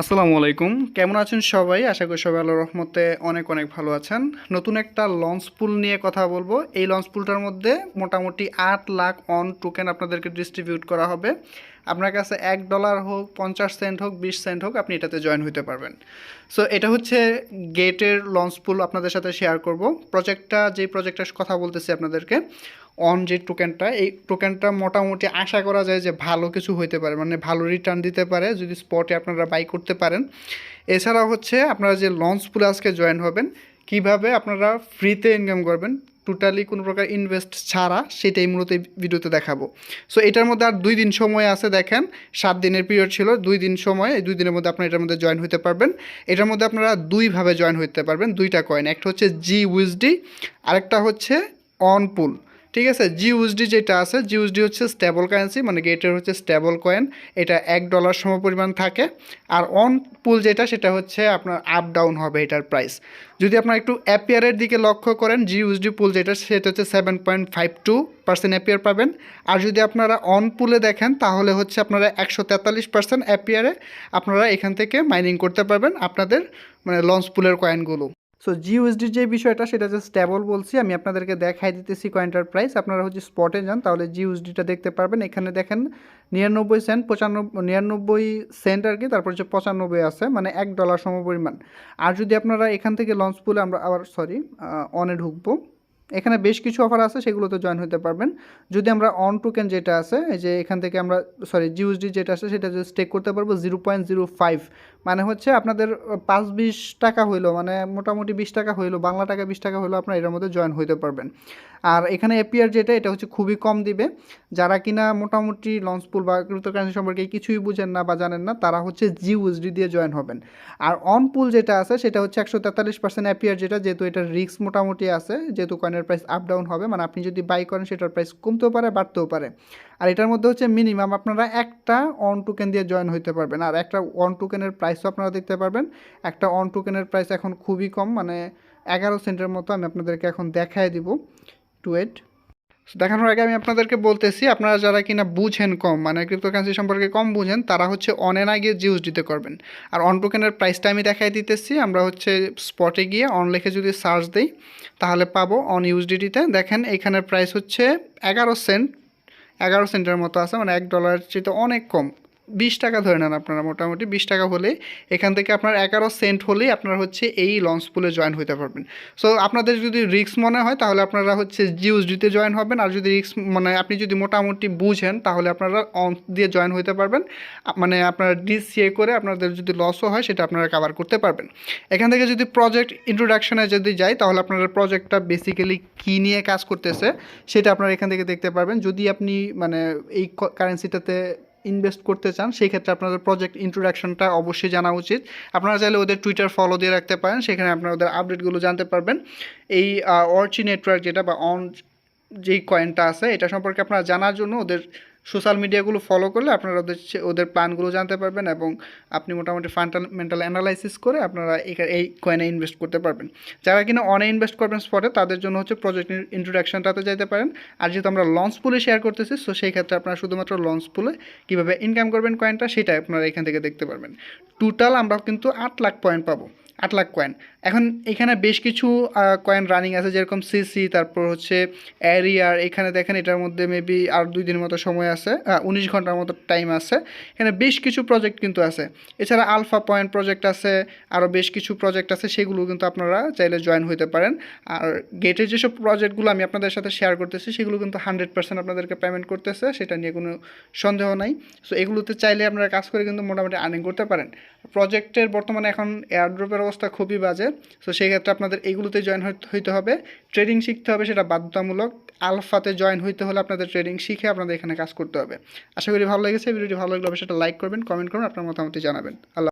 আসসালামু আলাইকুম। কেমন আছেন সবাই? আশা করি সবাই আল্লাহর রহমতে অনেক অনেক ভালো আছেন। নতুন একটা লঞ্চ পুল নিয়ে কথা বলব। এই লঞ্চ পুলটার মধ্যে মোটামুটি আট লাখ অন টোকেন আপনাদেরকে ডিস্ট্রিবিউট করা হবে। আপনার কাছে এক ডলার হোক, পঞ্চাশ সেন্ট হোক, বিশ সেন্ট হোক, আপনি এটাতে জয়েন হতে পারবেন। সো এটা হচ্ছে গেটের লঞ্চ পুল আপনাদের সাথে শেয়ার করব। প্রজেক্টটা যে প্রজেক্টের কথা বলতেছি আপনাদেরকে অন যে টোকেনটা এই টোকেনটা মোটামুটি আশা করা যায় যে ভালো কিছু হইতে পারে মানে ভালো রিটার্ন দিতে পারে যদি স্পটে আপনারা বাই করতে পারেন। এছাড়া হচ্ছে আপনারা যে লঞ্চ পুলে আজকে জয়েন হবেন, কীভাবে আপনারা ফ্রিতে ইনকাম করবেন টোটালি কোনো প্রকার ইনভেস্ট ছাড়া, সেটাই মূলত ভিডিওতে দেখাবো। সো এটার মধ্যে আর দুই দিন সময় আছে, দেখেন, সাত দিনের পিরিয়ড ছিল, দুই দিন সময়, এই দুই দিনের মধ্যে আপনারা এটার মধ্যে জয়েন হতে পারবেন। এটার মধ্যে আপনারা দুইভাবে জয়েন হতে পারবেন, দুইটা কয়েন একটা হচ্ছে জি উইসডি আরেকটা হচ্ছে অন পুল ঠিক আছে? জিউএসডি যেটা আছে জিউএসডি হচ্ছে স্টেবল কারেন্সি মানে গেটের হচ্ছে স্টেবল কয়েন এটা এক ডলার সম পরিমাণ থাকে। আর অন পুল যেটা, সেটা হচ্ছে আপনার আপ ডাউন হবে এটার প্রাইস যদি আপনার একটু অ্যাপিয়ারের দিকে লক্ষ্য করেন জিউএসডি পুল যেটা, সেটা হচ্ছে seven point five two percent appear পাবেন। আর যদি আপনারা অন পুলে দেখেন, তাহলে হচ্ছে আপনারা একশো তেতাল্লিশ পার্সেন্ট অ্যাপিয়ারে আপনারা এখান থেকে মাইনিং করতে পারবেন আপনাদের মানে লঞ্চ পুলের কয়েনগুলো সো জিউএসডির যে বিষয়টা, সেটা যে স্ট্যাবল বলছি, আমি আপনাদেরকে দেখাই দিতেছি কয়েনটার প্রাইস আপনারা হচ্ছে স্পটে যান, তাহলে জিউএসডিটা দেখতে পারবেন। এখানে দেখেন নিরানব্বই সেন্ট পঁচানব্বই নিরানব্বই সেন্ট আর কি, তারপর হচ্ছে পঁচানব্বই আছে মানে এক ডলার সমপরিমাণ। আর যদি আপনারা এখান থেকে লঞ্চ পুলে আমরা আবার সরি অনে ঢুকবো এখানে বেশ কিছু অফার আছে, সেগুলোতে জয়েন হতে পারবেন। যদি আমরা অন টোকেন যেটা আছে, এই যে এখান থেকে আমরা সরি জিউএসডি যেটা আছে, সেটা যদি স্টেক করতে পারব জিরো পয়েন্ট জিরো ফাইভ মানে হচ্ছে আপনাদের পাঁচ বিশ টাকা হইল মানে মোটামুটি বিশ টাকা হইল, বাংলা টাকা বিশ টাকা হইল, আপনার এটার মধ্যে জয়েন হইতে পারবেন। আর এখানে এপিআর যেটা, এটা হচ্ছে খুবই কম দিবে। যারা কিনা মোটামুটি লঞ্চ পুল বা ক্রিপ্টোকারেন্সি সম্পর্কে কিছুই বুঝেন না বা জানেন না, তারা হচ্ছে জিউএসডি দিয়ে জয়েন হবেন। আর অন পুল যেটা আছে, সেটা হচ্ছে একশো তেতাল্লিশ পার্সেন্ট অ্যাপিয়ার যেটা, যেহেতু এটার রিস্ক মোটামুটি আছে, যেহেতু কয়েনের প্রাইস আপ ডাউন হবে মানে আপনি যদি বাই করেন সেটার প্রাইস কমতেও পারে, বাড়তেও পারে। আর এটার মধ্যে হচ্ছে মিনিমাম আপনারা একটা অন টোকেন দিয়ে জয়েন হইতে পারবেন। আর একটা অন টোকেনের প্রাইসও আপনারা দেখতে পারবেন। একটা অন টোকেনের প্রাইস এখন খুবই কম মানে এগারো সেন্টের মতো আমি আপনাদেরকে এখন দেখায় দিব। টু এইট দেখানোর আগে আমি আপনাদেরকে বলতেছি, আপনারা যারা কিনা বুঝেন কম মানে ক্রিপ্টোকারেন্সি সম্পর্কে কম বুঝেন, তারা হচ্ছে অনে না গিয়ে জিউস দিতে করবেন আর অন টোকেনের প্রাইসটা আমি দেখাই দিতেছি, আমরা হচ্ছে স্পটে গিয়ে অন লেখে যদি সার্চ দিই, তাহলে পাবো অন ইউজডিটিতে দেখেন, এখানের প্রাইস হচ্ছে এগারো সেন্ট এগারো সেন্টের মতো আছে মানে এক ডলারের চেয়ে অনেক কম। বিশ টাকা ধরে নেন আপনারা মোটামুটি। বিশ টাকা হলে এখান থেকে আপনার এগারো সেন্ট হলেই আপনারা হচ্ছে এই লঞ্চ পুলে জয়েন হতে পারবেন। সো আপনাদের যদি রিক্স মনে হয় তাহলে আপনারা হচ্ছে জিউসডিতে জয়েন হবেন। আর যদি রিক্স মানে আপনি যদি মোটামুটি বুঝেন তাহলে আপনারা অন দিয়ে জয়েন হতে পারবেন। মানে আপনারা ডিসিএ করে আপনাদের যদি লসও হয় সেটা আপনারা কাভার করতে পারবেন। এখান থেকে যদি প্রজেক্ট ইন্ট্রোডাকশনে যদি যাই তাহলে আপনারা প্রজেক্টটা বেসিক্যালি কী নিয়ে কাজ করতেছে সেটা আপনারা এখান থেকে দেখতে পারবেন। যদি আপনি মানে এই কারেন্সিটাতে ইনভেস্ট করতে চান, সেই ক্ষেত্রে আপনাদের প্রজেক্ট ইন্ট্রোডাকশনটা অবশ্যই জানা উচিত। আপনারা চাইলে ওদের টুইটার ফলো দিয়ে রাখতে পারেন, সেখানে আপনারা ওদের আপডেটগুলো জানতে পারবেন। এই অর্চি নেটওয়ার্ক যেটা বা অন যেই কয়েনটা আছে, এটা সম্পর্কে আপনারা জানার জন্য ওদের সোশ্যাল মিডিয়াগুলো ফলো করলে আপনারা ওদের ওদের প্ল্যানগুলো জানতে পারবেন এবং আপনি মোটামুটি ফান্ডামেন্টাল অ্যানালাইসিস করে আপনারা এই- কয়েনে ইনভেস্ট করতে পারবেন। যারা কিনা অনে ইনভেস্ট করবেন স্পটে তাদের জন্য হচ্ছে প্রজেক্ট ইন্ট্রোডাকশনটাতে যেতে পারেন। আর যেহেতু আমরা লঞ্চ পুলে শেয়ার করতেছি সো সেই ক্ষেত্রে আপনারা শুধুমাত্র লঞ্চ পুলে কীভাবে ইনকাম করবেন কয়েনটা সেটা আপনারা এখান থেকে দেখতে পারবেন। টোটাল আমরা কিন্তু আট লাখ পয়েন্ট পাবো। আট লাখ কয়েন এখন এখানে বেশ কিছু কয়েন রানিং আছে, যেরকম সিসি তারপর হচ্ছে অ্যারিয়ার এখানে দেখেন এটার মধ্যে মেবি আর দুই দিনের মতো সময় আছে উনিশ ঘণ্টার মতো টাইম আছে। এখানে বেশ কিছু প্রজেক্ট কিন্তু আছে। এছাড়া আলফা পয়েন্ট প্রজেক্ট আছে আরও বেশ কিছু প্রজেক্ট আছে, সেগুলো কিন্তু আপনারা চাইলে জয়েন হতে পারেন। আর গেটের যেসব প্রজেক্টগুলো আমি আপনাদের সাথে শেয়ার করতেছি, সেগুলো কিন্তু হান্ড্রেড পার্সেন্ট আপনাদেরকে পেমেন্ট করতেছে, সেটা নিয়ে কোনো সন্দেহ নাই। সো এগুলোতে চাইলে আপনারা কাজ করে কিন্তু মোটামুটি আর্নিং করতে পারেন। প্রজেক্টের বর্তমানে এখন এয়ারড্রপের অবস্থা খুবই বাজে। সো সেই ক্ষেত্রে আপনাদের এগুলোতে জয়েন হইতে হবে। ট্রেডিং শিখতে হবে, সেটা বাধ্যতামূলক। আলফাতে জয়েন হইতে হলে আপনাদের ট্রেডিং শিখে আপনাদের এখানে কাজ করতে হবে। আশা করি ভালো লেগেছে। ভিডিওটি ভালো লাগলে অবশ্যই সেটা লাইক করবেন কমেন্ট করবেন, আপনার মতামতি জানাবেন। আল্লাহ